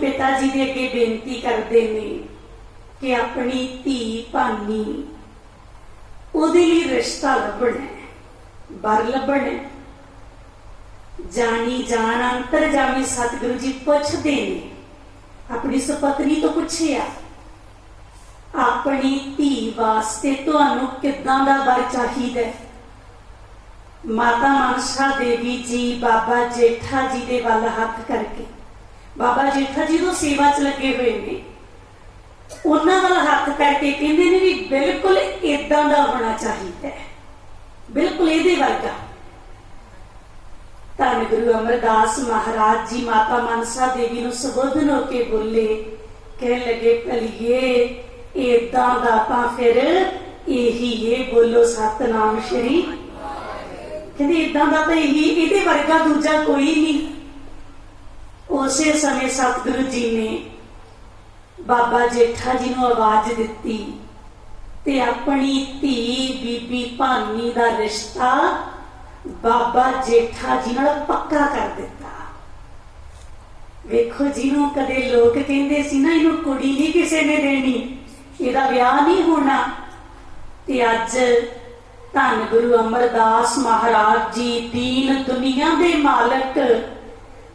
ਪਿਤਾ ਜੀ ਦੇ ਅੱਗੇ ਬੇਨਤੀ ਕਰਦੇ ਨੇ ਕਿ ਆਪਣੀ ਧੀ ਭਾਨੀ ਉਹਦੇ ਲਈ ਰਿਸ਼ਤਾ ਲੱਭਣਾ ਹੈ ਬਰ ਲੱਭਣਾ ਹੈ। ਜਾਣੀ ਜਾਣ ਅੰਤਰ ਜਾਮੀ ਸਤਿਗੁਰੂ ਜੀ ਪੁੱਛਦੇ ਨੇ, ਆਪਣੀ ਸੁਪਤਨੀ ਤੋਂ ਪੁੱਛਿਆ, ਆਪਣੀ ਧੀ ਵਾਸਤੇ ਤੁਹਾਨੂੰ ਕਿੱਦਾਂ ਦਾ ਵਰ ਚਾਹੀਦਾ ਮਾਤਾ ਮਨਸਾ ਦੇਵੀ ਜੀ ਬਾਬਾ ਜੇਠਾ ਜੀ ਦੇ ਵੱਲ ਹੱਥ ਕਰਕੇ। ਬਾਬਾ ਜੇਠਾ ਜੀ ਤੋਂ ਸੇਵਾ 'ਚ ਲੱਗੇ ਹੋਏ ਨੇ। ਉਹਨਾਂ ਵੱਲ ਹੱਥ ਕਰਕੇ ਕਹਿੰਦੇ ਨੇ ਵੀ ਬਿਲਕੁਲ ਇਦਾਂ ਦਾ ਹੋਣਾ ਚਾਹੀਦਾ ਹੈ। ਬਿਲਕੁਲ ਇਹਦੇ ਵਰਗਾ। ਧੰਨ ਗੁਰੂ ਅਮਰਦਾਸ ਮਹਾਰਾਜ ਜੀ, ਮਾਤਾ ਮਨਸਾ ਦੇਵੀ ਨੂੰ ਸੰਬੋਧਨ ਹੋ ਕੇ ਬੋਲੇ, ਕਹਿਣ ਲੱਗੇ, ਭਲੀਏ ਇਦਾਂ ਦਾ ਤਾਂ ਫਿਰ ਇਹੀ ਇਹ ਬੋਲੋ ਸਤਨਾਮ ਸ਼੍ਰੀ। ਕਹਿੰਦੇ ਇਦਾਂ ਦਾ ਤਾਂ ਇਹੀ, ਇਹਦੇ ਵਰਗਾ ਦੂਜਾ ਕੋਈ ਨਹੀਂ। ਉਸੇ ਸਮੇਂ ਸਤਿਗੁਰੂ ਜੀ ਨੇ ਬਾਬਾ ਜੇਠਾ ਜੀ ਨੂੰ ਆਵਾਜ਼ ਦਿੱਤੀ ਤੇ ਆਪਣੀ ਧੀ ਬੀਬੀ ਭਾਨੀ ਦਾ ਰਿਸ਼ਤਾ ਬਾਬਾ ਜੇਠਾ ਜੀ ਨਾਲ ਪੱਕਾ ਕਰ ਦਿੱਤਾ। ਵੇਖੋ ਜਿਹਨੂੰ ਕਦੇ ਲੋਕ ਕਹਿੰਦੇ ਸੀ ਨਾ, ਇਹਨੂੰ ਕੁੜੀ ਨਹੀਂ ਕਿਸੇ ਨੇ ਦੇਣੀ, ਇਹਦਾ ਵਿਆਹ ਨਹੀਂ ਹੋਣਾ। ਤੇ ਅੱਜ ਧੰਨ ਗੁਰੂ ਅਮਰਦਾਸ ਮਹਾਰਾਜ ਜੀ ਦੀਨ ਦੁਨੀਆ ਦੇ ਮਾਲਕ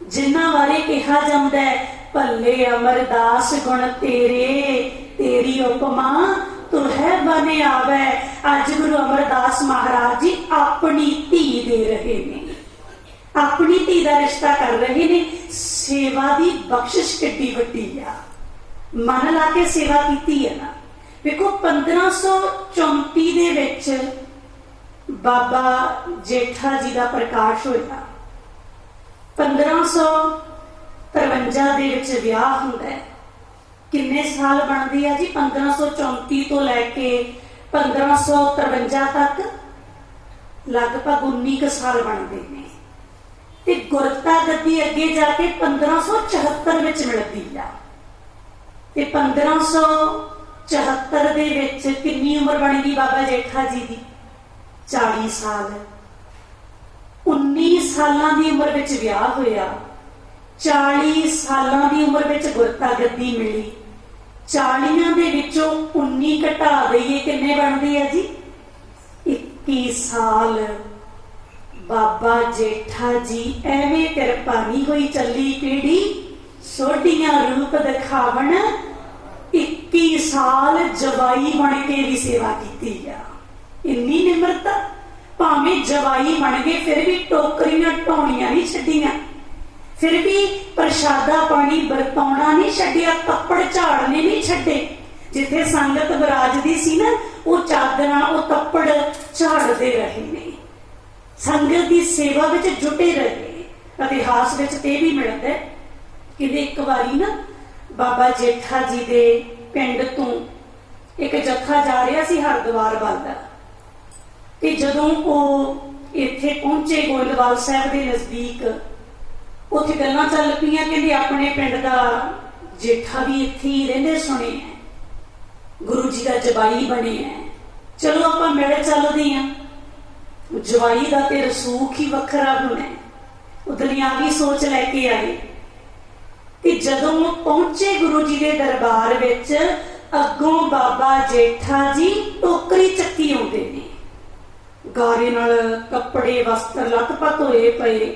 ਜਿਨ੍ਹਾਂ ਬਾਰੇ ਕਿਹਾ ਜਾਂਦਾ ਹੈ, ਭੱਲੇ ਅਮਰਦਾਸ ਗੁਣ ਤੇਰੇ, ਤੇਰੀ ਉਪਮਾ ਤੂੰ ਹੈ ਬਨੇ ਆਵੇ। ਅੱਜ ਗੁਰੂ ਅਮਰਦਾਸ ਮਹਾਰਾਜ ਜੀ ਆਪਣੀ ਧੀ ਦੇ ਰਹੇ ਨੇ। ਆਪਣੀ ਧੀ ਦਾ ਰਿਸ਼ਤਾ ਕਰ ਰਹੇ ਨੇ। ਸੇਵਾ ਦੀ ਬਖਸ਼ਿਸ਼ ਕਿੱਡੀ ਵੱਡੀ ਆ। ਮਨ ਲਾ ਕੇ ਸੇਵਾ ਕੀਤੀ ਹੈ ਨਾ। ਵੇਖੋ 1534 ਦੇ ਵਿੱਚ ਬਾਬਾ ਜੇਠਾ ਜੀ ਦਾ ਪ੍ਰਕਾਸ਼ ਹੋਇਆ। 1553 ਦੇ ਵਿੱਚ ਵਿਆਹ ਹੁੰਦਾ ਹੈ। ਕਿੰਨੇ ਸਾਲ ਬਣਦੀ ਆ ਜੀ? 1534 ਤੋਂ ਲੈ ਕੇ 1553 ਤੱਕ ਲਗਭਗ 19 ਕੁ ਸਾਲ ਬਣਦੇ ਨੇ। ਤੇ ਗੁਰਤਾ ਗੱਦੀ ਅੱਗੇ ਜਾ ਕੇ 1574 ਵਿੱਚ ਮਿਲਦੀ ਆ। ਤੇ 1574 ਦੇ ਵਿੱਚ ਕਿੰਨੀ ਉਮਰ ਬਣ ਗਈ ਬਾਬਾ ਜੇਠਾ ਜੀ ਦੀ? 40 ਸਾਲ। 19 ਸਾਲਾਂ ਦੀ ਉਮਰ ਵਿੱਚ ਵਿਆਹ ਹੋਇਆ। 40 ਸਾਲਾਂ ਦੀ ਉਮਰ ਵਿੱਚ ਗੁਰਤਾ ਗੱਦੀ ਮਿਲੀ। 40 ਦੇ ਵਿੱਚੋਂ 19 ਘਟਾ ਦਈਏ ਕਿੰਨੇ ਬਣਦੇ ਆ ਜੀ? 21 ਸਾਲ। ਬਾਬਾ ਜੇਠਾ ਜੀ, ਐਵੇਂ ਕਿਰਪਾ ਨਹੀਂ ਹੋਈ ਚੱਲੀ ਪੀੜੀ। ਸੋਢੀਆਂ ਰੂਪ ਦਿਖਾਵਣ। 21 ਸਾਲ ਜਵਾਈ ਬਣ ਕੇ ਵੀ ਸੇਵਾ ਕੀਤੀ ਆ। ਇੰਨੀ ਨਿਮਰਤਾ। ਭਾਵੇਂ ਜਵਾਈ ਬਣ ਗਏ, ਫਿਰ ਵੀ ਟੋਕਰੀਆਂ ਢੋਣੀਆਂ ਨਹੀਂ ਛੱਡੀਆਂ। ਫਿਰ ਵੀ ਪ੍ਰਸ਼ਾਦਾ ਪਾਣੀ ਵਰਤਾਉਣਾ ਨਹੀਂ ਛੱਡਿਆ, ਕੱਪੜ ਝਾੜਨੇ ਨਹੀਂ ਛੱਡੇ। ਜਿੱਥੇ ਸੰਗਤ ਵਿਰਾਜਦੀ ਸੀ ਨਾ, ਉਹ ਚਾਦਰਾਂ, ਉਹ ਕੱਪੜ ਝਾੜਦੇ ਰਹੇ ਨੇ। ਸੰਗਤ ਦੀ ਸੇਵਾ ਵਿੱਚ ਜੁਟੇ ਰਹੇ ਇਤਿਹਾਸ ਵਿੱਚ ਤੇ ਵੀ ਮਿਲਦਾ ਹੈ ਕਿ ਇੱਕ ਵਾਰੀ ਨਾ ਬਾਬਾ ਜੇਠਾ ਜੀ ਦੇ ਪਿੰਡ ਤੋਂ ਇੱਕ ਜੱਥਾ ਜਾ ਰਿਹਾ ਸੀ ਹਰਿਦੁਆਰ ਵੱਲ ਦਾ। ਤੇ ਜਦੋਂ ਉਹ ਇੱਥੇ ਪਹੁੰਚੇ ਗੋਇੰਦਵਾਲ ਸਾਹਿਬ ਦੇ ਨਜ਼ਦੀਕ, ਉੱਥੇ ਗੱਲਾਂ ਚੱਲ ਪਈਆਂ, ਕਹਿੰਦੇ ਆਪਣੇ ਪਿੰਡ ਦਾ ਜੇਠਾ ਵੀ ਇੱਥੇ ਹੀ ਰਹਿੰਦੇ ਸੁਣੇ ਹੈ। ਗੁਰੂ ਜੀ ਦਾ ਜਵਾਈ ਬਣੇ ਹੈ। ਚਲੋ ਆਪਾਂ ਮਿਲ ਚੱਲਦੇ ਆਂ ਜਵਾਈ ਦਾ ਤੇ ਰਸੂਖ ਹੀ ਵੱਖਰਾ ਹੋਣਾ ਹੈ। ਉਹ ਦੁਨਿਆਵੀ ਸੋਚ ਲੈ ਕੇ ਆਏ। ਤੇ ਜਦੋਂ ਪਹੁੰਚੇ ਗੁਰੂ ਜੀ ਦੇ ਦਰਬਾਰ ਵਿੱਚ, ਅੱਗੋਂ ਬਾਬਾ ਜੇਠਾ ਜੀ ਟੋਕਰੀ ਚੱਕੀ ਆਉਂਦੇ ਨੇ। ਗਾਰੇ ਨਾਲ ਕੱਪੜੇ, ਵਸਤਰ ਲੱਤਪੱਤ ਹੋਏ ਪਏ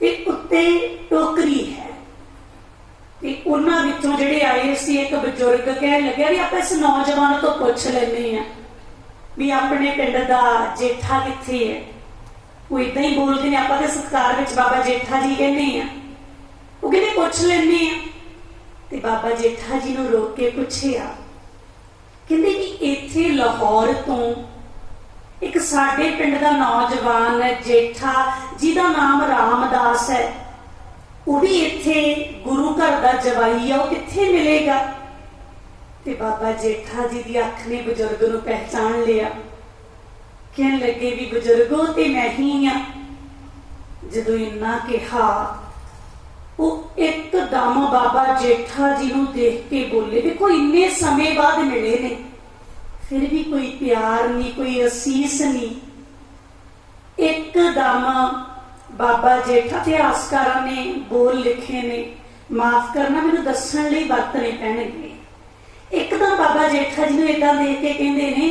ਤੇ ਉੱਤੇ ਟੋਕਰੀ ਹੈ। ਤੇ ਉਹਨਾਂ ਵਿੱਚੋਂ ਜਿਹੜੇ ਆਏ ਸੀ, ਇੱਕ ਬਜ਼ੁਰਗ ਕਹਿਣ ਲੱਗਿਆ ਵੀ ਆਪਾਂ ਇਸ ਨੌਜਵਾਨ ਤੋਂ ਪੁੱਛ ਲੈਂਦੇ ਆ ਵੀ ਆਪਣੇ ਪਿੰਡ ਦਾ ਜੇਠਾ ਕਿੱਥੇ ਹੈ। ਉਹ ਇਦਾਂ ਹੀ ਬੋਲਦੇ ਨੇ, ਆਪਾਂ ਦੇ ਸਤਕਾਰ ਵਿੱਚ ਬਾਬਾ ਜੇਠਾ ਜੀ ਕਹਿੰਦੇ ਆ ਉਹ ਕਹਿੰਦੇ, ਪੁੱਛ ਲੈਂਦੇ ਆ ਤੇ ਬਾਬਾ ਜੇਠਾ ਜੀ ਨੂੰ ਰੋਕ ਕੇ ਪੁੱਛਿਆ, ਕਹਿੰਦੇ ਕਿ ਇੱਥੇ ਲਾਹੌਰ ਤੋਂ ਸਾਡੇ ਪਿੰਡ ਦਾ ਨੌਜਵਾਨ ਜੇਠਾ, ਜਿਹਦਾ ਨਾਮ ਰਾਮਦਾਸ ਹੈ। ਉਹ ਵੀ ਇੱਥੇ ਗੁਰੂ ਘਰ ਦਾ ਜਵਾਈ ਆ, ਉਹ ਕਿੱਥੇ ਮਿਲੇਗਾ? ਤੇ ਬਾਬਾ ਜੇਠਾ ਜੀ ਦੀ ਅੱਖ ਨੇ ਬਜ਼ੁਰਗ ਨੂੰ ਪਹਿਚਾਨ ਲਿਆ। ਕਹਿਣ ਲੱਗੇ ਵੀ ਬਜ਼ੁਰਗੋ, ਤੇ ਮੈਂ ਹੀ ਆ। ਜਦੋਂ ਇੰਨਾ ਕਿਹਾ, ਉਹ ਇੱਕਦਮ ਬਾਬਾ ਜੇਠਾ ਜੀ ਨੂੰ ਦੇਖ ਕੇ ਬੋਲੇ ਵੇਖੋ ਇੰਨੇ ਸਮੇਂ ਬਾਅਦ ਮਿਲੇ ਨੇ। ਫਿਰ ਵੀ ਕੋਈ ਪਿਆਰ ਨਹੀਂ, ਕੋਈ ਅਸੀਸ ਨਹੀਂ। ਇੱਕਦਮ ਬਾਬਾ ਜੇਠਾ ਇਤਿਹਾਸਕਾਰਾਂ ਨੇ ਬੋਲ ਲਿਖੇ ਨੇ, ਮਾਫ ਕਰਨਾ, ਮੈਨੂੰ ਦੱਸਣ ਲਈ ਵਰਤਣੇ ਪੈਣਗੇ। ਇੱਕ ਤਾਂ ਬਾਬਾ ਜੇਠਾ ਜੀ ਨੂੰ ਇਦਾਂ ਦੇਖ ਕੇ ਕਹਿੰਦੇ ਨੇ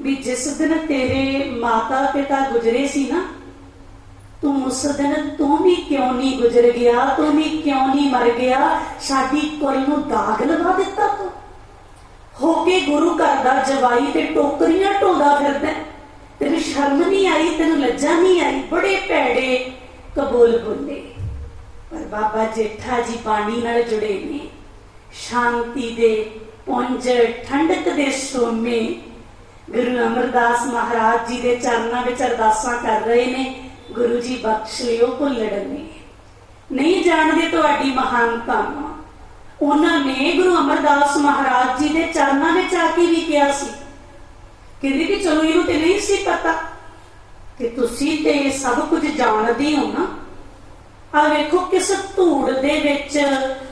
ਵੀ ਜਿਸ ਦਿਨ ਤੇਰੇ ਮਾਤਾ ਪਿਤਾ ਗੁਜਰੇ ਸੀ ਨਾ, ਤੂੰ ਉਸ ਦਿਨ ਤੂੰ ਵੀ ਕਿਉਂ ਨਹੀਂ ਗੁਜ਼ਰ ਗਿਆ, ਤੂੰ ਵੀ ਕਿਉਂ ਨਹੀਂ ਮਰ ਗਿਆ, ਸਾਡੀ ਕੁਲ ਨੂੰ ਦਾਗ ਲਵਾ ਦਿੱਤਾ ਤੂੰ। ਹੋ ਕੇ ਗੁਰੂ ਘਰ ਦਾ ਜਵਾਈ ਤੇ ਟੋਕਰੀਆਂ ਢੋਦਾ ਫਿਰਦਾ ਤੈਨੂੰ ਸ਼ਰਮ ਨਹੀਂ ਆਈ, ਤੈਨੂੰ ਲੱਜਾ ਨਹੀਂ ਆਈ? ਬੜੇ ਭੈੜੇ ਕਬੂਲ ਬੋਲੇ ਪਰ ਬਾਬਾ ਜੇਠਾ ਜੀ ਬਾਣੀ ਨਾਲ ਜੁੜੇ ਨੇ। ਸ਼ਾਂਤੀ ਦੇ ਪੁੰਜ ਠੰਡਕ ਦੇ ਸੋਮੇ ਗੁਰੂ ਅਮਰਦਾਸ ਮਹਾਰਾਜ ਜੀ ਦੇ ਚਰਨਾਂ ਵਿੱਚ ਅਰਦਾਸਾਂ ਕਰ ਰਹੇ ਨੇ। ਗੁਰੂ ਜੀ ਬਖਸ਼ ਲਿਓ ਭੁੱਲੜ ਨੇ। ਨਹੀਂ ਜਾਣਦੇ ਤੁਹਾਡੀ ਮਹਾਨਤਾ ਨੂੰ ਉਹਨਾਂ ਨੇ ਗੁਰੂ ਅਮਰਦਾਸ ਮਹਾਰਾਜ ਜੀ ਦੇ ਚਰਨਾਂ ਵਿੱਚ ਆ ਕੇ ਵੀ ਕਿਹਾ ਸੀ। ਕਹਿੰਦੇ ਕਿ ਚਲੋ ਇਹਨੂੰ ਤੇ ਨਹੀਂ ਸੀ ਪਤਾ ਕਿ ਤੁਸੀਂ ਤੇ ਇਹ ਸਭ ਕੁਝ ਜਾਣਦੇ ਹੋ ਨਾ। ਆ ਵੇਖੋ ਕਿਸ ਧੂੜ ਦੇ ਵਿੱਚ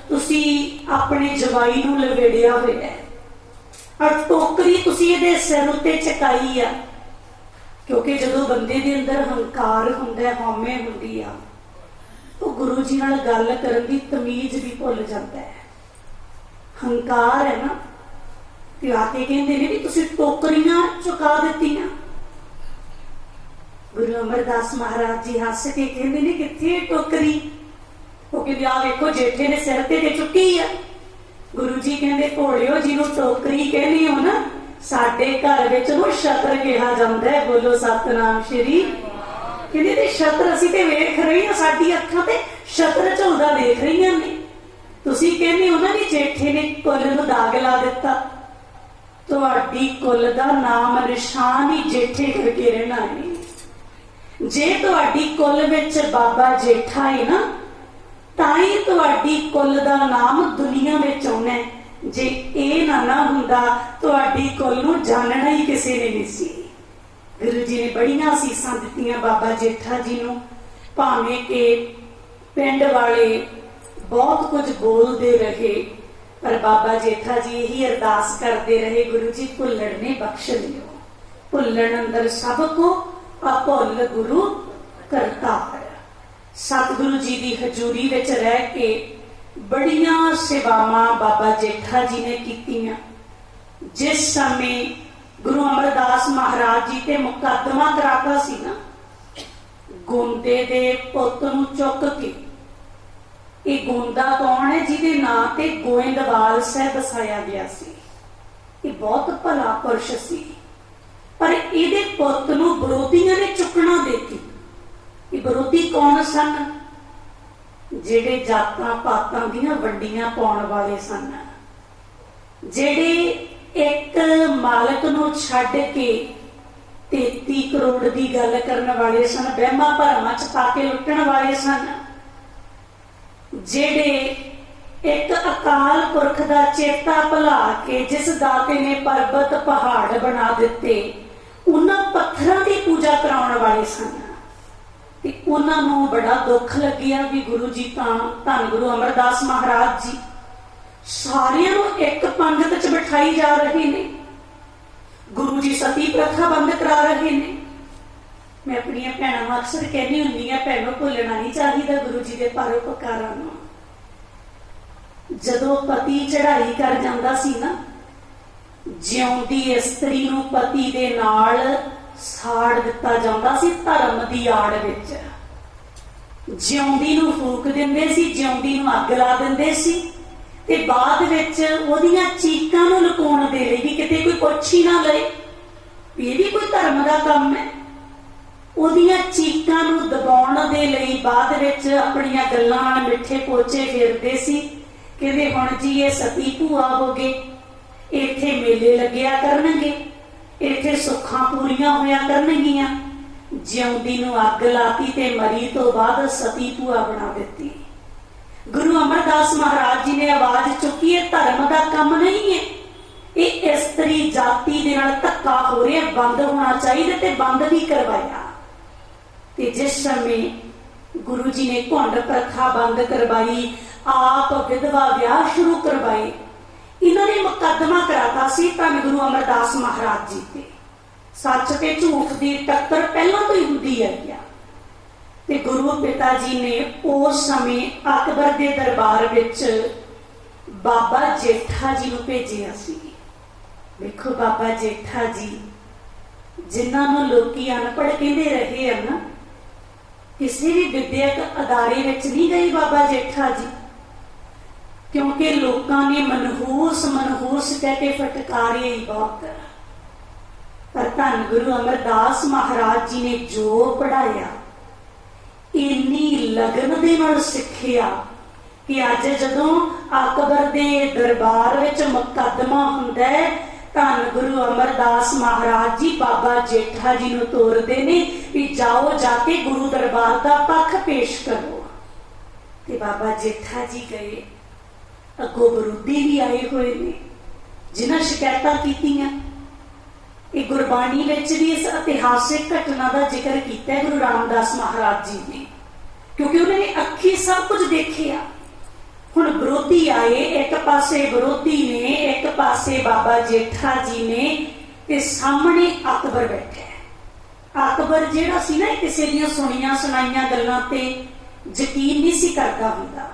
ਤੁਸੀਂ ਆਪਣੇ ਜਵਾਈ ਨੂੰ ਲਵੇੜਿਆ ਹੋਇਆ ਹੈ। ਔਰ ਟੋਕਰੀ ਤੁਸੀਂ ਇਹਦੇ ਸਿਰ ਉੱਤੇ ਚਕਾਈ ਆ। ਕਿਉਂਕਿ ਜਦੋਂ ਬੰਦੇ ਦੇ ਅੰਦਰ ਹੰਕਾਰ ਹੁੰਦਾ ਹੈ, ਹਉਮੈ ਹੁੰਦੀ ਆ, ਉਹ ਗੁਰੂ ਜੀ ਨਾਲ ਗੱਲ ਕਰਨ ਦੀ ਤਮੀਜ਼ ਵੀ ਭੁੱਲ ਜਾਂਦਾ ਹੈ। ਹੰਕਾਰ ਹੈ ਨਾ। ਤੇ ਆ ਕੇ ਕਹਿੰਦੇ ਨੇ ਵੀ ਤੁਸੀਂ ਟੋਕਰੀਆਂ ਚੁਕਾ ਦਿੱਤੀਆਂ। ਗੁਰੂ ਅਮਰਦਾਸ ਮਹਾਰਾਜ ਜੀ ਹੱਸ ਕੇ ਕਹਿੰਦੇ ਨੇ ਕਿੱਥੇ ਟੋਕਰੀ। ਉਹ ਕਹਿੰਦੇ ਆ ਵੇਖੋ, ਜੇਠੇ ਨੇ ਸਿਰ ਤੇ ਚੁੱਕੀ ਆ। ਗੁਰੂ ਜੀ ਕਹਿੰਦੇ ਭੋਲਿਓ ਜਿਹਨੂੰ ਟੋਕਰੀ ਕਹਿੰਦੇ ਹੋ ਨਾ, ਸਾਡੇ ਘਰ ਵਿੱਚ ਉਹ ਛਤਰ ਕਿਹਾ ਜਾਂਦਾ ਹੈ। ਬੋਲੋ ਸਤਨਾਮ ਸ਼੍ਰੀ। ਕਹਿੰਦੇ, ਤੇ ਛਤਰ ਅਸੀਂ ਤੇ ਵੇਖ ਰਹੇ ਹਾਂ ਸਾਡੀ ਅੱਖਾਂ ਤੇ ਛਤਰ ਝੁਲਦਾ ਦੇਖ ਰਹੀਆਂ ਨੇ। ਤੁਸੀਂ ਕਹਿੰਦੇ ਹੋ ਨਾ ਵੀ ਜੇਠੇ ਨੇ ਕੁੱਲ ਨੂੰ ਦਾਗ ਲਾ ਦਿੱਤਾ। ਤੁਹਾਡੀ ਕੁੱਲ ਦਾ ਨਾਮ ਨਿਸ਼ਾਨ ਹੀ ਜੇਠੇ ਕਰਕੇ ਰਹਿਣਾ ਹੈ। ਜੇ ਤੁਹਾਡੀ ਕੁੱਲ ਵਿੱਚ ਬਾਬਾ ਜੇਠਾ ਹੈ ਨਾ, ਤਾਂ ਹੀ ਤੁਹਾਡੀ ਕੁੱਲ ਦਾ ਨਾਮ ਦੁਨੀਆ ਵਿੱਚ ਆਉਣਾ ਹੈ। ਜੇ ਇਹ ਨਾ ਨਾ ਹੁੰਦਾ, ਤੁਹਾਡੀ ਕੁੱਲ ਨੂੰ ਜਾਣਨਾ ਹੀ ਕਿਸੇ ਨੇ ਨਹੀਂ ਸੀ। ਗੁਰੂ ਜੀ ਨੇ ਬੜੀਆਂ ਅਸੀਸਾਂ ਦਿੱਤੀਆਂ ਬਾਬਾ ਜੇਠਾ ਜੀ ਨੂੰ। ਭਾਵੇਂ ਕਿ ਪਿੰਡ ਵਾਲੇ ਬਹੁਤ ਕੁਝ ਬੋਲਦੇ ਰਹੇ, ਪਰ ਬਾਬਾ ਜੇਠਾ ਜੀ ਇਹੀ ਅਰਦਾਸ ਕਰਦੇ ਰਹੇ, ਗੁਰੂ ਜੀ ਭੁੱਲਣ ਨੇ ਬਖਸ਼ ਲਿਓ। ਭੁੱਲਣ ਅੰਦਰ ਸਭ ਕੋ ਅਭੁੱਲ ਗੁਰੂ ਕਰਤਾ ਹੈ ਸਤਿਗੁਰੂ ਜੀ ਦੀ ਹਜ਼ੂਰੀ ਵਿੱਚ ਰਹਿ ਕੇ ਬੜੀਆਂ ਸੇਵਾਵਾਂ ਬਾਬਾ ਜੇਠਾ ਜੀ ਨੇ ਕੀਤੀਆਂ। ਜਿਸ ਸਮੇਂ ਗੁਰੂ ਅਮਰਦਾਸ ਮਹਾਰਾਜ ਜੀ ਤੇ ਮੁਕੱਦਮਾ ਕਰਾਤਾ ਸੀ ਨਾ ਗੁੰਦੇ ਦੇ ਪੁੱਤ ਨੂੰ ਚੁੱਕ ਕੇ ਇਹ ਗੋਂਦਾ ਕੌਣ ਹੈ? ਜਿਹਦੇ ਨਾਂ ਤੇ ਗੋਇੰਦਵਾਲ ਸਾਹਿਬ ਬਸਾਇਆ ਗਿਆ ਸੀ। ਇਹ ਬਹੁਤ ਭਲਾ ਪੁਰਸ਼ ਸੀ। ਪਰ ਇਹਦੇ ਪੁੱਤ ਨੂੰ ਵਿਰੋਧੀਆਂ ਨੇ ਚੁੱਕਣਾ ਦਿੱਤੀ ਇਹ ਵਿਰੋਧੀ ਕੌਣ ਸਨ? ਜਿਹੜੇ ਜਾਤਾਂ ਪਾਤਾਂ ਦੀਆਂ ਵੰਡੀਆਂ ਪਾਉਣ ਵਾਲੇ ਸਨ। ਜਿਹੜੇ ਇੱਕ ਮਾਲਕ ਨੂੰ ਛੱਡ ਕੇ 33 ਕਰੋੜ ਦੀ ਗੱਲ ਕਰਨ ਵਾਲੇ ਸਨ, ਵਹਿਮਾਂ ਭਰਮਾਂ ਚ ਪਾ ਕੇ ਲੁੱਟਣ ਵਾਲੇ ਸਨ। ਜਿਹੜੇ ਇੱਕ ਅਕਾਲ ਪੁਰਖ ਦਾ ਚੇਤਾ ਭੁਲਾ ਕੇ ਜਿਸ ਦਾਤੇ ਨੇ ਪਰਬਤ ਪਹਾੜ ਬਣਾ ਦਿੱਤੇ, ਉਹਨਾਂ ਪੱਥਰਾਂ ਦੀ ਪੂਜਾ ਕਰਾਉਣ ਵਾਲੇ ਸਨ। ਤੇ ਉਹਨਾਂ ਨੂੰ ਬੜਾ ਦੁੱਖ ਲੱਗਿਆ ਵੀ ਗੁਰੂ ਜੀ ਤਾਂ, ਧੰਨ ਗੁਰੂ ਅਮਰਦਾਸ ਮਹਾਰਾਜ ਜੀ, ਸਾਰਿਆਂ ਨੂੰ ਇੱਕ ਪੰਗਤ 'ਚ ਬਿਠਾਈ ਜਾ ਰਹੇ ਨੇ। ਗੁਰੂ ਜੀ ਸਤੀ ਪ੍ਰਥਾ ਬੰਦ ਕਰਾ ਰਹੇ ਨੇ। ਮੈਂ ਆਪਣੀਆਂ ਭੈਣਾਂ ਨੂੰ ਅਕਸਰ ਕਹਿੰਦੀ ਹੁੰਦੀ ਆ ਭੈਣੋ ਭੁੱਲਣਾ ਨਹੀਂ ਚਾਹੀਦਾ ਗੁਰੂ ਜੀ ਦੇ ਪਰਉਪਕਾਰਾਂ ਨੂੰ। ਜਦੋਂ ਪਤੀ ਚੜ੍ਹਾਈ ਕਰ ਜਾਂਦਾ ਸੀ ਨਾ, ਜਿਉਂਦੀ ਇਸਤਰੀ ਨੂੰ ਪਤੀ ਦੇ ਨਾਲ ਸਾੜ ਦਿੱਤਾ ਜਾਂਦਾ ਸੀ ਧਰਮ ਦੀ ਆੜ ਵਿੱਚ। ਜਿਉਂਦੀ ਨੂੰ ਫੂਕ ਦਿੰਦੇ ਸੀ, ਜਿਉਂਦੀ ਨੂੰ ਅੱਗ ਲਾ ਦਿੰਦੇ ਸੀ ਤੇ ਬਾਅਦ ਵਿੱਚ ਉਹਦੀਆਂ ਚੀਕਾਂ ਨੂੰ ਲੁਕਾਉਣ ਦੇ ਲਈ ਵੀ ਕਿਤੇ ਕੋਈ ਪੁੱਛ ਹੀ ਨਾ ਲਏ ਇਹ ਵੀ ਕੋਈ ਧਰਮ ਦਾ ਕੰਮ ਹੈ। ਉਹਦੀਆਂ ਚੀਕਾਂ ਨੂੰ ਦਬਾਉਣ ਦੇ ਲਈ ਬਾਅਦ ਵਿੱਚ ਆਪਣੀਆਂ ਗੱਲਾਂ ਨਾਲ ਮਿੱਠੇ ਪੋਚੇ ਫੇਰਦੇ ਸੀ। ਕਹਿੰਦੇ, ਹੁਣ ਜੀ ਇਹ ਸਤੀ ਭੂਆ ਹੋ ਗਏ ਇੱਥੇ ਮੇਲੇ ਲੱਗਿਆ ਕਰਨਗੇ, ਇੱਥੇ ਸੁੱਖਾਂ ਪੂਰੀਆਂ ਹੋਇਆ ਕਰਨਗੀਆਂ। ਜਿਉਂਦੀ ਨੂੰ ਅੱਗ ਲਾਤੀ ਤੇ ਮਰੀ ਤੋਂ ਬਾਅਦ ਸਤੀ ਭੂਆ ਬਣਾ ਦਿੱਤੀ। ਗੁਰੂ ਅਮਰਦਾਸ ਮਹਾਰਾਜ ਜੀ ਨੇ ਆਵਾਜ਼ ਚੁੱਕੀ, ਇਹ ਧਰਮ ਦਾ ਕੰਮ ਨਹੀਂ ਹੈ। ਇਹ ਇਸਤਰੀ ਜਾਤੀ ਦੇ ਨਾਲ ਧੱਕਾ ਹੋ ਰਿਹਾ, ਬੰਦ ਹੋਣਾ ਚਾਹੀਦਾ ਤੇ ਬੰਦ ਵੀ ਕਰਵਾਇਆ। ਤੇ ਜਿਸ ਸਮੇਂ ਗੁਰੂ ਜੀ ਨੇ ਘੁੰਡ ਪ੍ਰਥਾ ਬੰਦ ਕਰਵਾਈ, ਆਪ ਵਿਧਵਾ ਵਿਆਹ ਸ਼ੁਰੂ ਕਰਵਾਏ। ਇਹਨਾਂ ਨੇ ਮੁਕੱਦਮਾ ਕਰਾਤਾ ਸੀ ਧੰਨ ਗੁਰੂ ਅਮਰਦਾਸ ਮਹਾਰਾਜ ਜੀ ਤੇ। ਸੱਚ ਤੇ ਝੂਠ ਦੀ ਟੱਕਰ ਪਹਿਲਾਂ ਤੋਂ ਹੀ ਹੁੰਦੀ ਆਈ ਆ ਤੇ ਗੁਰੂ ਪਿਤਾ ਜੀ ਨੇ ਉਸ ਸਮੇਂ ਅਕਬਰ ਦੇ ਦਰਬਾਰ ਵਿੱਚ ਬਾਬਾ ਜੇਠਾ ਜੀ ਨੂੰ ਭੇਜਿਆ ਸੀ। ਵੇਖੋ ਬਾਬਾ ਜੇਠਾ ਜੀ, ਜਿਨ੍ਹਾਂ ਨੂੰ ਲੋਕੀ ਅਨਪੜ੍ਹ ਕਹਿੰਦੇ ਰਹੇ ਹਨ ਕਿਸੇ ਵੀ ਵਿਦਿਅਕ ਅਦਾਰੇ ਵਿੱਚ ਨਹੀਂ ਗਏ ਬਾਬਾ ਜੇਠਾ ਜੀ। ਕਿਉਂਕਿ ਲੋਕਾਂ ਨੇ ਮਨਹੂਸ ਮਨਹੂਸ ਕਹਿ ਕੇ ਫਟਕਾਰੇ ਹੀ ਬਹੁਤ। ਪਰ ਧੰਨ ਗੁਰੂ ਅਮਰਦਾਸ ਮਹਾਰਾਜ ਜੀ ਨੇ ਜੋ ਪੜਾਇਆ ਇੰਨੀ ਲਗਨ ਦੇ ਨਾਲ ਸਿੱਖਿਆ ਕਿ ਅੱਜ ਜਦੋਂ ਅਕਬਰ ਦੇ ਦਰਬਾਰ ਵਿੱਚ ਮੁਕੱਦਮਾ ਹੁੰਦਾ ਹੈ ਧੰਨ ਗੁਰੂ ਅਮਰਦਾਸ ਮਹਾਰਾਜ ਜੀ, ਬਾਬਾ ਜੇਠਾ ਜੀ ਨੂੰ ਤੋਰਦੇ ਨੇ ਵੀ ਜਾਓ, ਜਾ ਕੇ ਗੁਰੂ ਦਰਬਾਰ ਦਾ ਪੱਖ ਪੇਸ਼ ਕਰੋ। ਤੇ ਬਾਬਾ ਜੇਠਾ ਜੀ ਗਏ। ਅੱਗੋਂ ਬਰੂਦੀ ਵੀ ਆਏ ਹੋਏ ਨੇ, ਜਿਨ੍ਹਾਂ ਸ਼ਿਕਾਇਤਾਂ ਕੀਤੀਆਂ। ਇਹ ਗੁਰਬਾਣੀ ਵਿੱਚ ਵੀ ਇਸ ਇਤਿਹਾਸਿਕ ਘਟਨਾ ਦਾ ਜ਼ਿਕਰ ਕੀਤਾ ਹੈ ਗੁਰੂ ਰਾਮਦਾਸ ਮਹਾਰਾਜ ਜੀ ਨੇ, ਕਿਉਂਕਿ ਉਹਨਾਂ ਨੇ ਅੱਖੀ ਸਭ ਕੁਝ ਦੇਖਿਆ। ਹੁਣ ਵਿਰੋਧੀ ਆਏ, ਇੱਕ ਪਾਸੇ ਵਿਰੋਧੀ ਨੇ, ਇੱਕ ਪਾਸੇ ਬਾਬਾ ਜੇਠਾ ਜੀ ਨੇ ਤੇ ਸਾਹਮਣੇ ਅਕਬਰ ਬੈਠਾ ਹੈ। ਅਕਬਰ ਜਿਹੜਾ ਸੀ ਨਾ ਕਿਸੇ ਦੀਆਂ ਸੁਣੀਆਂ ਸੁਣਾਈਆਂ ਗੱਲਾਂ ਤੇ ਯਕੀਨ ਨਹੀਂ ਸੀ ਕਰਦਾ ਹੁੰਦਾ।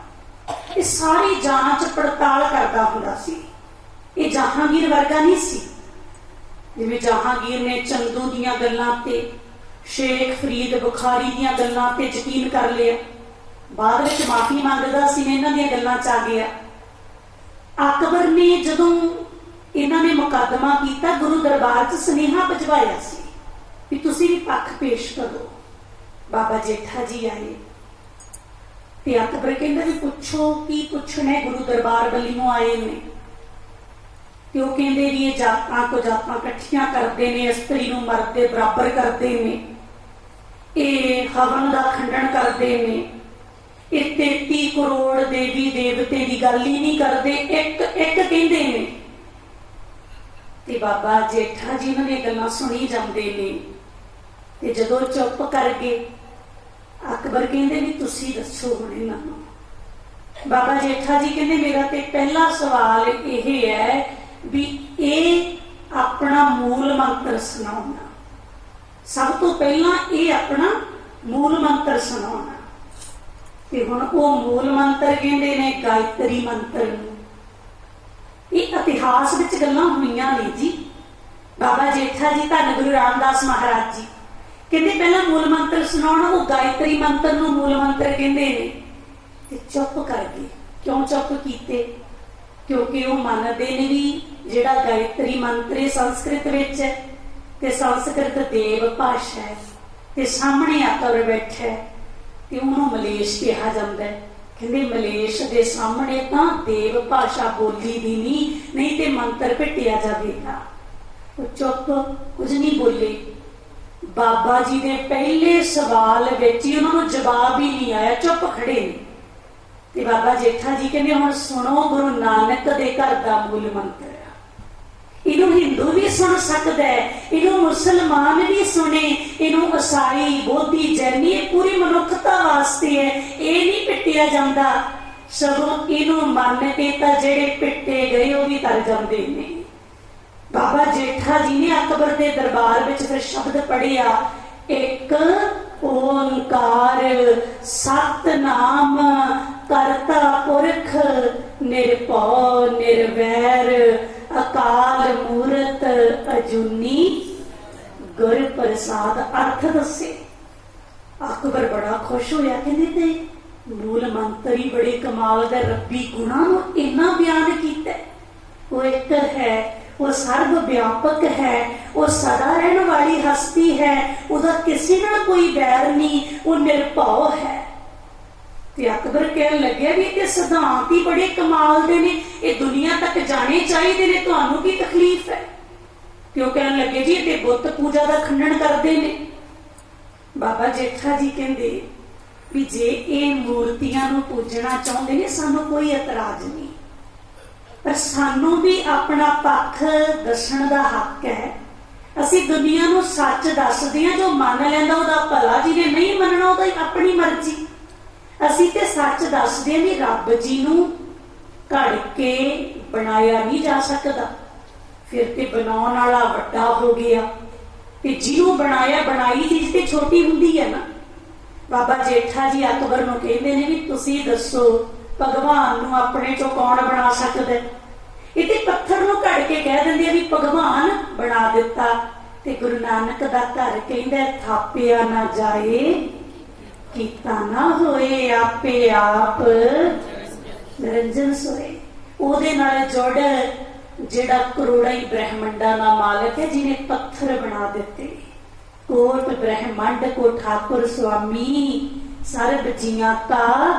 ਇਹ ਸਾਰੀ ਜਾਂਚ ਪੜਤਾਲ ਕਰਦਾ ਹੁੰਦਾ ਸੀ। ਇਹ ਜਹਾਂਗੀਰ ਵਰਗਾ ਨਹੀਂ ਸੀ। ਜਿਵੇਂ ਜਹਾਂਗੀਰ ਨੇ ਚੰਦੂ ਦੀਆਂ ਗੱਲਾਂ ਤੇ, ਸ਼ੇਖ ਫਰੀਦ ਬੁਖਾਰੀ ਦੀਆਂ ਗੱਲਾਂ ਤੇ ਯਕੀਨ ਕਰ ਲਿਆ। ਬਾਅਦ ਵਿੱਚ ਮਾਫੀ ਮੰਗਦਾ ਸੀ ਇਹਨਾਂ ਦੀਆਂ ਗੱਲਾਂ ਚ ਆ ਗਿਆ। ਅਕਬਰ ਨੇ ਜਦੋਂ ਇਹਨਾਂ ਨੇ ਮੁਕੱਦਮਾ ਕੀਤਾ, ਗੁਰੂ ਦਰਬਾਰ 'ਚ ਸੁਨੇਹਾ ਭਜਵਾਇਆ ਸੀ ਵੀ ਤੁਸੀਂ ਵੀ ਪੱਖ ਪੇਸ਼ ਕਰੋ। ਬਾਬਾ ਜੇਠਾ ਜੀ ਆਏ। ਤੇ ਅਕਬਰ ਕਹਿੰਦਾ ਵੀ ਪੁੱਛੋ ਕੀ ਪੁੱਛਣਾ ਗੁਰੂ ਦਰਬਾਰ ਵੱਲੋਂ ਆਏ ਨੇ। ਤੇ ਉਹ ਕਹਿੰਦੇ ਵੀ ਇਹ ਜਾਤਾਂ ਕੋ ਜਾਤਾਂ ਇਕੱਠੀਆਂ ਕਰਦੇ ਨੇ ਇਸਤਰੀ ਨੂੰ ਮਰਦ ਦੇ ਬਰਾਬਰ ਕਰਦੇ ਨੇ। ਇਹ ਹਵਨ ਦਾ ਖੰਡਨ ਕਰਦੇ ਨੇ। ਇਹ 33 ਕਰੋੜ ਦੇਵੀ ਦੇਵਤੇ ਦੀ ਗੱਲ ਹੀ ਨਹੀਂ ਕਰਦੇ, ਇੱਕ ਇੱਕ ਕਹਿੰਦੇ ਨੇ। ਤੇ ਬਾਬਾ ਜੇਠਾ ਜੀ ਉਹਨਾਂ ਦੀਆਂ ਗੱਲਾਂ ਸੁਣੀ ਜਾਂਦੇ ਨੇ। ਤੇ ਜਦੋਂ ਚੁੱਪ ਕਰ ਗਏ, ਅਕਬਰ ਕਹਿੰਦੇ ਵੀ ਤੁਸੀਂ ਦੱਸੋ ਹੁਣ ਇਹਨਾਂ ਨੂੰ। ਬਾਬਾ ਜੇਠਾ ਜੀ ਕਹਿੰਦੇ, ਮੇਰਾ ਤੇ ਪਹਿਲਾ ਸਵਾਲ ਇਹ ਹੈ ਵੀ ਇਹ ਆਪਣਾ ਮੂਲ ਮੰਤਰ ਸੁਣਾਉਣਾ। ਸਭ ਤੋਂ ਪਹਿਲਾਂ ਇਹ ਆਪਣਾ ਮੂਲ ਮੰਤਰ ਸੁਣਾਉਣਾ। ਤੇ ਹੁਣ ਉਹ ਮੂਲ ਮੰਤਰ ਕਹਿੰਦੇ ਨੇ, ਗਾਇਤਰੀ ਮੰਤਰ ਨੂੰ। ਇਹ ਇਤਿਹਾਸ ਵਿੱਚ ਗੱਲਾਂ ਹੋਈਆਂ ਨੇ ਜੀ। ਬਾਬਾ ਜੇਠਾ ਜੀ, ਧੰਨ ਗੁਰੂ ਰਾਮਦਾਸ ਮਹਾਰਾਜ ਜੀ। ਕਹਿੰਦੇ ਪਹਿਲਾਂ ਮੂਲ ਮੰਤਰ ਸੁਣਾਉਣ, ਉਹ ਗਾਇਤਰੀ ਮੰਤਰ ਨੂੰ ਮੂਲ ਮੰਤਰ ਕਹਿੰਦੇ ਨੇ। ਤੇ ਚੁੱਪ ਕਰ ਗਏ। ਕਿਉਂ ਚੁੱਪ ਕੀਤੇ? ਕਿਉਂਕਿ ਉਹ ਮੰਨਦੇ ਨੇ ਵੀ ਜਿਹੜਾ ਗਾਇਤਰੀ ਮੰਤਰ ਇਹ ਸੰਸਕ੍ਰਿਤ ਵਿੱਚ ਹੈ, ਤੇ ਸੰਸਕ੍ਰਿਤ ਦੇਵ ਭਾਸ਼ਾ ਹੈ, ਤੇ ਸਾਹਮਣੇ ਆਕਰ ਬੈਠਾ ਹੈ। ਤੇ ਉਹਨੂੰ ਮਲੇਸ਼ ਕਿਹਾ ਜਾਂਦਾ ਹੈ। ਕਹਿੰਦੇ ਮਲੇਸ਼ ਦੇ ਸਾਹਮਣੇ ਤਾਂ ਦੇਵ ਭਾਸ਼ਾ ਬੋਲੀ ਦੀ ਨਹੀਂ ਨਹੀਂ ਤੇ ਮੰਤਰ ਭਿੱਟਿਆ ਜਾਵੇਗਾ। ਉਹ ਚੁੱਪ, ਕੁਝ ਨਹੀਂ ਬੋਲੇ। ਬਾਬਾ ਜੀ ਦੇ ਪਹਿਲੇ ਸਵਾਲ ਵਿੱਚ ਹੀ ਉਹਨਾਂ ਨੂੰ ਜਵਾਬ ਹੀ ਨਹੀਂ ਆਇਆ, ਚੁੱਪ ਖੜੇ ਨੇ। ਤੇ ਬਾਬਾ ਜੇਠਾ ਜੀ ਕਹਿੰਦੇ, ਹੁਣ ਸੁਣੋ ਗੁਰੂ ਨਾਨਕ ਦੇ ਘਰ ਦਾ ਮੂਲ ਮੰਤਰ। ਇਹਨੂੰ ਹਿੰਦੂ ਵੀ ਸੁਣ ਸਕਦਾ ਹੈ, ਇਹਨੂੰ ਮੁਸਲਮਾਨ ਵੀ ਸੁਣੇ, ਇਹਨੂੰ ਈਸਾਈ ਬੋਧੀ, ਜੈਨੀ ਪੂਰੀ ਮਨੁੱਖਤਾ ਵਾਸਤੇ ਹੈ, ਇਹ ਨਹੀਂ ਪਿੱਟਿਆ ਜਾਂਦਾ। ਸਗੋਂ ਇਹਨੂੰ ਮੰਨ ਤਾਂ ਜਿਹੜੇ ਪਿੱਟੇ ਗਏ, ਉਹ ਵੀ ਤਰ ਜਾਂਦੇ ਨੇ। ਬਾਬਾ ਜੇਠਾ ਜੀ ਨੇ ਅਕਬਰ ਦੇ ਦਰਬਾਰ ਵਿੱਚ ਫਿਰ ਸ਼ਬਦ ਪੜਿਆ ਇੱਕ ਓੰਕਾਰ, ਸਤਨਾਮ ਕਰਤਾ ਪੁਰਖ, ਨਿਰਭਉ, ਨਿਰਵੈਰ, ਅਕਾਲ ਅਜੂਨੀ ਗੁਰ ਪ੍ਰਸਾਦ ਅਰਥ ਦੱਸੇ। ਅਕਬਰ ਬੜਾ ਖੁਸ਼ ਹੋਇਆ, ਕਹਿੰਦੇ ਤੇ ਮੂਲ ਮੰਤਰ ਹੀ ਬੜੇ ਕਮਾਲ ਦਾ ਰੱਬੀ ਗੁਣਾਂ ਨੂੰ ਇੰਨਾ ਬਿਆਨ ਕੀਤਾ। ਉਹ ਇੱਕ ਹੈ, ਉਹ ਸਰਬ ਵਿਆਪਕ ਹੈ, ਉਹ ਸਦਾ ਰਹਿਣ ਵਾਲੀ ਹਸਤੀ ਹੈ, ਉਹਦਾ ਕਿਸੇ ਨਾਲ ਕੋਈ ਬੈਰ ਨਹੀਂ, ਉਹ ਨਿਰਭਉ ਹੈ। ਤੇ ਅਕਬਰ ਕਹਿਣ ਲੱਗਿਆ ਵੀ ਇਹ ਤੇ ਸਿਧਾਂਤ ਹੀ ਬੜੇ ਕਮਾਲ ਦੇ ਨੇ, ਇਹ ਦੁਨੀਆ ਤੱਕ ਜਾਣੇ ਚਾਹੀਦੇ ਨੇ, ਤੁਹਾਨੂੰ ਕੀ ਤਕਲੀਫ ਹੈ? ਤੇ ਉਹ ਕਹਿਣ ਲੱਗੇ ਜੀ ਤੇ ਬੁੱਤ ਪੂਜਾ ਦਾ ਖੰਡਨ ਕਰਦੇ ਨੇ। ਬਾਬਾ ਜੇਠਾ ਜੀ ਕਹਿੰਦੇ ਵੀ ਜੇ ਇਹ ਮੂਰਤੀਆਂ ਨੂੰ ਪੂਜਣਾ ਚਾਹੁੰਦੇ ਨੇ, ਸਾਨੂੰ ਕੋਈ ਇਤਰਾਜ਼ ਨਹੀਂ। ਪਰ ਸਾਨੂੰ ਵੀ ਆਪਣਾ ਪੱਖ ਦੱਸਣ ਦਾ ਹੱਕ ਹੈ। ਅਸੀਂ ਦੁਨੀਆ ਨੂੰ ਸੱਚ ਦੱਸਦੇ ਹਾਂ, ਜੋ ਮੰਨ ਲੈਂਦਾ ਉਹਦਾ ਭਲਾ ਜਿਹਨੇ ਨਹੀਂ ਮੰਨਣਾ, ਉਹਦਾ ਆਪਣੀ ਮਰਜ਼ੀ। ਅਸੀਂ ਤੇ ਸੱਚ ਦੱਸਦੇ ਹਾਂ ਵੀ ਰੱਬ ਜੀ ਨੂੰ ਘੜ ਕੇ ਬਣਾਇਆ ਨਹੀਂ ਜਾ ਸਕਦਾ। ਫਿਰ ਤੇ ਬਣਾਉਣ ਵਾਲਾ ਵੱਡਾ ਹੋ ਗਿਆ। ਤੇ ਜਿਹਨੂੰ ਬਣਾਇਆ, ਬਣਾਈ ਚੀਜ਼ ਤੇ ਛੋਟੀ ਹੁੰਦੀ ਹੈ ਨਾ। ਬਾਬਾ ਜੇਠਾ ਜੀ ਅਕਬਰ ਨੂੰ ਕਹਿੰਦੇ ਨੇ ਵੀ ਤੁਸੀਂ ਦੱਸੋ, ਭਗਵਾਨ ਨੂੰ ਆਪਣੇ ਚੋਂ ਕੌਣ ਬਣਾ ਸਕਦਾ ਹੈ? ਪੱਥਰ ਨੂੰ ਘੜ ਕੇ ਕਹਿ ਦਿੰਦੇ ਆ ਵੀ ਭਗਵਾਨ ਬਣਾ ਦਿੱਤਾ। ਤੇ ਗੁਰੂ ਨਾਨਕ ਦਾ ਘਰ ਕਹਿੰਦਾ ਥਾਪਿਆ ਨਾ ਜਾਏ, ਕੀਤਾ ਨਾ ਹੋਏ ਆਪੇ ਆਪ। ਨਿਰੰਜਨ ਸੋਏ। ਉਹਦੇ ਨਾਲ ਜੁੜ ਜਿਹੜਾ ਕਰੋੜਾਂ ਹੀ ਬ੍ਰਹਿਮੰਡਾਂ ਦਾ ਮਾਲਕ ਹੈ, ਜਿਹਨੇ ਪੱਥਰ ਬਣਾ ਦਿੱਤੇ। ਕੋਟ ਬ੍ਰਹਿਮੰਡ ਕੋ ਠਾਕੁਰ ਸੁਆਮੀ ਸਰਬ ਜੀਆਂ ਕਾ